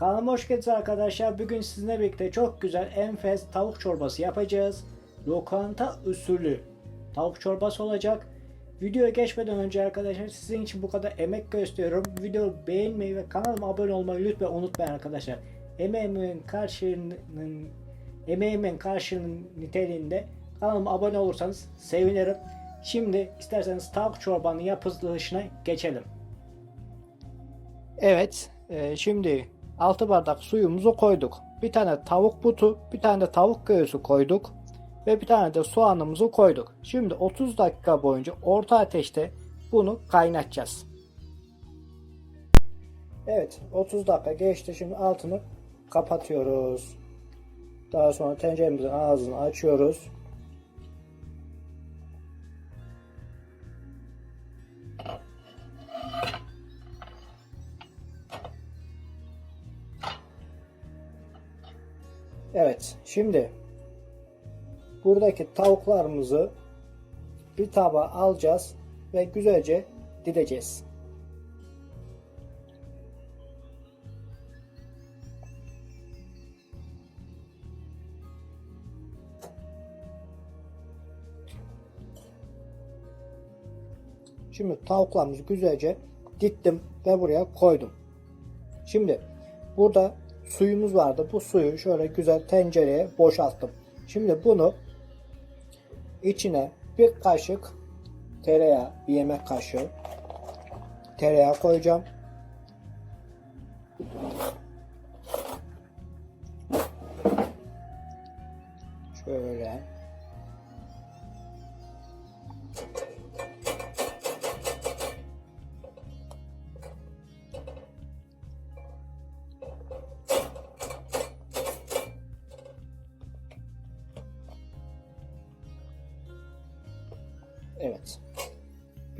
Kanalıma hoş geldiniz arkadaşlar. Bugün sizinle birlikte çok güzel enfes tavuk çorbası yapacağız. Lokanta usulü tavuk çorbası olacak. Videoya geçmeden önce arkadaşlar sizin için bu kadar emek gösteriyorum. Videoyu beğenmeyi ve kanalıma abone olmayı lütfen unutmayın arkadaşlar. Emeğimin karşılığının emeğimin karşılığının niteliğinde kanalıma abone olursanız sevinirim. Şimdi isterseniz tavuk çorbanın yapılışına geçelim. Evet, e, şimdi 6 bardak suyumuzu koyduk. Bir tane tavuk butu, bir tane de tavuk göğsü koyduk ve bir tane de soğanımızı koyduk. Şimdi 30 dakika boyunca orta ateşte bunu kaynatacağız. Evet, 30 dakika geçti. Şimdi altını kapatıyoruz. Daha sonra tenceremizin ağzını açıyoruz. Evet, şimdi buradaki tavuklarımızı bir tabağa alacağız ve güzelce dideceğiz. Şimdi tavuklarımızı güzelce dittim ve buraya koydum. Şimdi burada suyumuz vardı. Bu suyu şöyle güzel tencereye boşalttım. Şimdi bunu içine bir kaşık tereyağı, bir yemek kaşığı tereyağı koyacağım. Şöyle.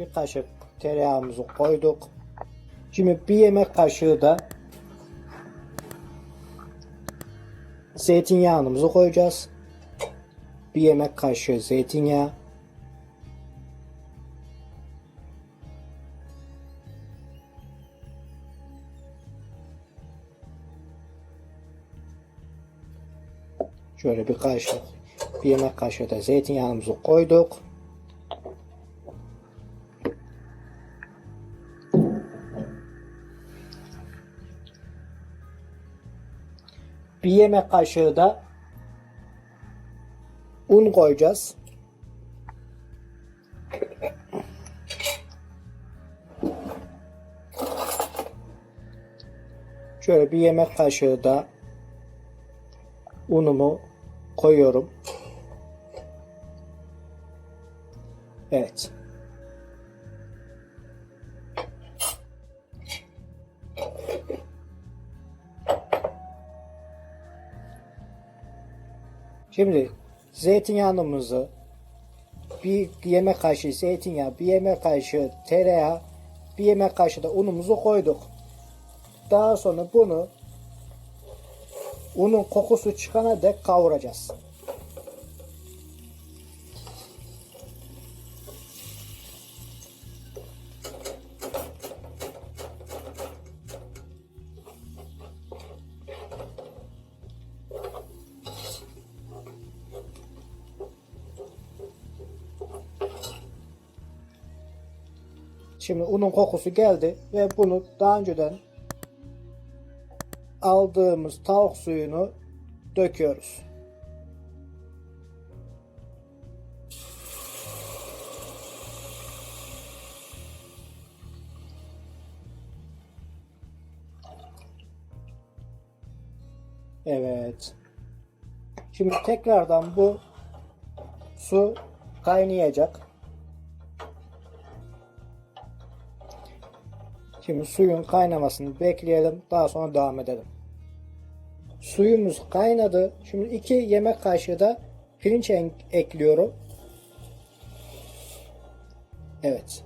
Bir kaşık tereyağımızı koyduk. Şimdi bir yemek kaşığı da zeytinyağımızı koyacağız. Bir yemek kaşığı zeytinyağı. Şöyle bir kaşık, bir yemek kaşığı da zeytinyağımızı koyduk. Yemek kaşığı da un koyacağız. Şöyle bir yemek kaşığı da unumu koyuyorum. Evet. Şimdi zeytinyağımızı bir yemek kaşığı zeytinyağı, bir yemek kaşığı tereyağı, bir yemek kaşığı da unumuzu koyduk. Daha sonra bunu unun kokusu çıkana dek kavuracağız. Şimdi unun kokusu geldi ve bunu daha önceden aldığımız tavuk suyunu döküyoruz. Evet. Şimdi tekrardan bu su kaynayacak. Şimdi suyun kaynamasını bekleyelim. Daha sonra devam edelim. Suyumuz kaynadı. Şimdi 2 yemek kaşığı da pirinç ekliyorum. Evet.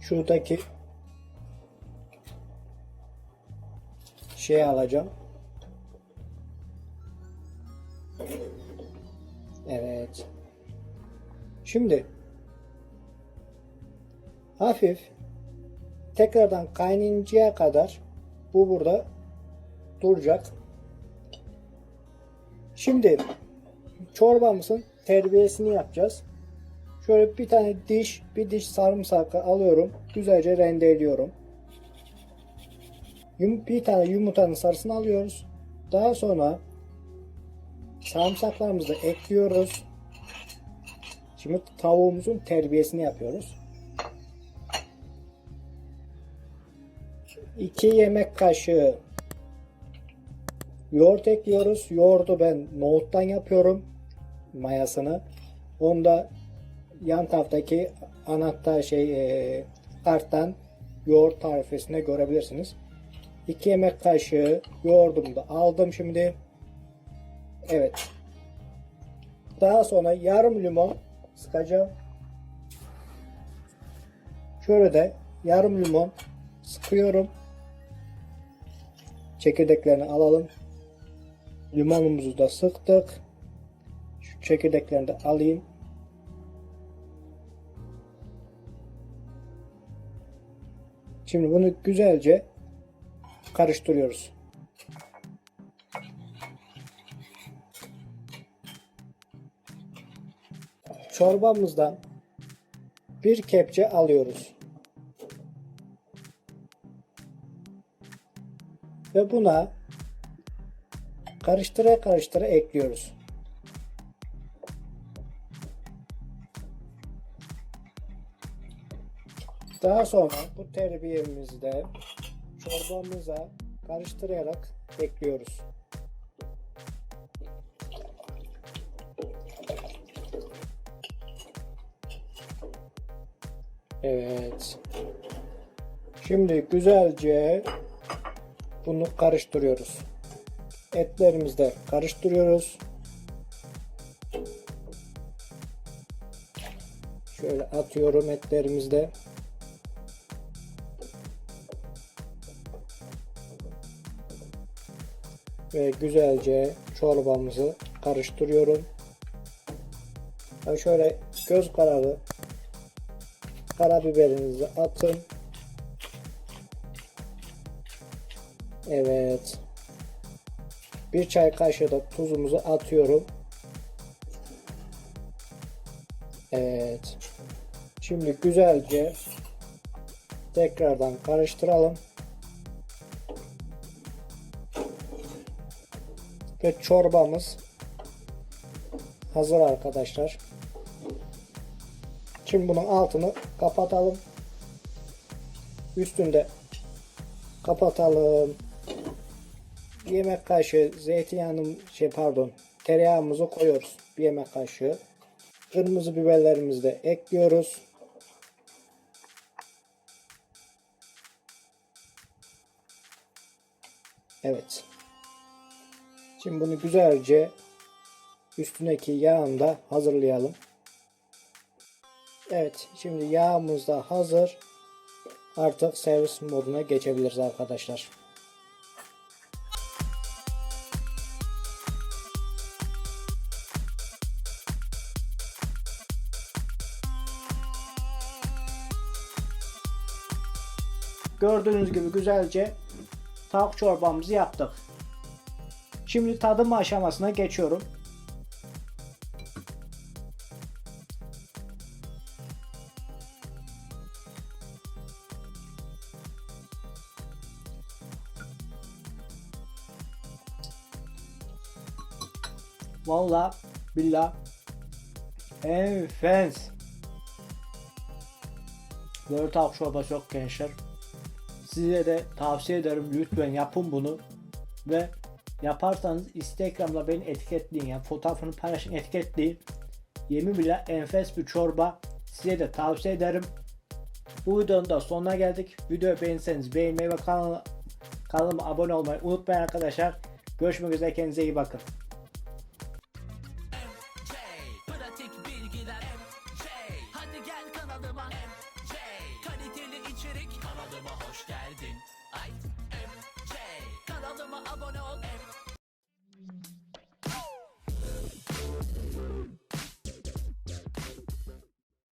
Şuradaki şeyi alacağım. Evet. Şimdi hafif tekrardan kaynayıncaya kadar Bu burada duracak. Şimdi çorbamızın terbiyesini yapacağız. Şöyle bir tane diş, bir diş sarımsak alıyorum. Güzelce rendeliyorum. Bir tane yumurtanın sarısını alıyoruz. Daha sonra sarımsaklarımızı ekliyoruz. Şimdi tavuğumuzun terbiyesini yapıyoruz. 2 yemek kaşığı yoğurt ekliyoruz. Yoğurdu ben nohuttan yapıyorum mayasını. Onu da yan taraftaki anahtar şey e, karttan yoğurt tarifesinde görebilirsiniz. 2 yemek kaşığı yoğurdumu da aldım şimdi. Evet. Daha sonra yarım limon sıkacağım. Şöyle de yarım limon sıkıyorum. Çekirdeklerini alalım. Limonumuzu da sıktık. Şu çekirdeklerini de alayım. Şimdi bunu güzelce karıştırıyoruz. Çorbamızdan bir kepçe alıyoruz. Ve buna karıştıra karıştıra ekliyoruz. Daha sonra bu terbiyemizi de çorbamıza karıştırarak ekliyoruz. Evet. Şimdi güzelce bunu karıştırıyoruz. Etlerimizi de karıştırıyoruz. Şöyle atıyorum etlerimizde. Ve güzelce çorbamızı karıştırıyorum. Ve şöyle göz kararı karabiberinizi atın. Evet. Bir çay kaşığı da tuzumuzu atıyorum. Evet. Şimdi güzelce tekrardan karıştıralım. Ve çorbamız hazır arkadaşlar. Şimdi bunun altını kapatalım. Üstünde kapatalım. Yemek kaşığı zeytinyağının şey pardon tereyağımızı koyuyoruz. Bir yemek kaşığı. Kırmızı biberlerimizi de ekliyoruz. Evet. Şimdi bunu güzelce üstündeki yağını da hazırlayalım. Evet, şimdi yağımız da hazır. Artık servis moduna geçebiliriz arkadaşlar. Gördüğünüz gibi güzelce tavuk çorbamızı yaptık. Şimdi tadım aşamasına geçiyorum. Valla billah enfes. Böyle tavuk çorbası yok gençler. Size de tavsiye ederim lütfen yapın bunu ve yaparsanız Instagram'da beni etiketleyin yani fotoğrafını paylaşın etiketleyin. Yemin bile enfes bir çorba size de tavsiye ederim. Bu videonun da sonuna geldik. Videoyu beğenseniz beğenmeyi ve kanala, kanalıma abone olmayı unutmayın arkadaşlar. Görüşmek üzere kendinize iyi bakın. MC Pratik bilgiler MC Hadi gel kanalıma MC Kaliteli içerik. Kanalıma hoş geldin. Ay MC Kanalıma abone ol. MC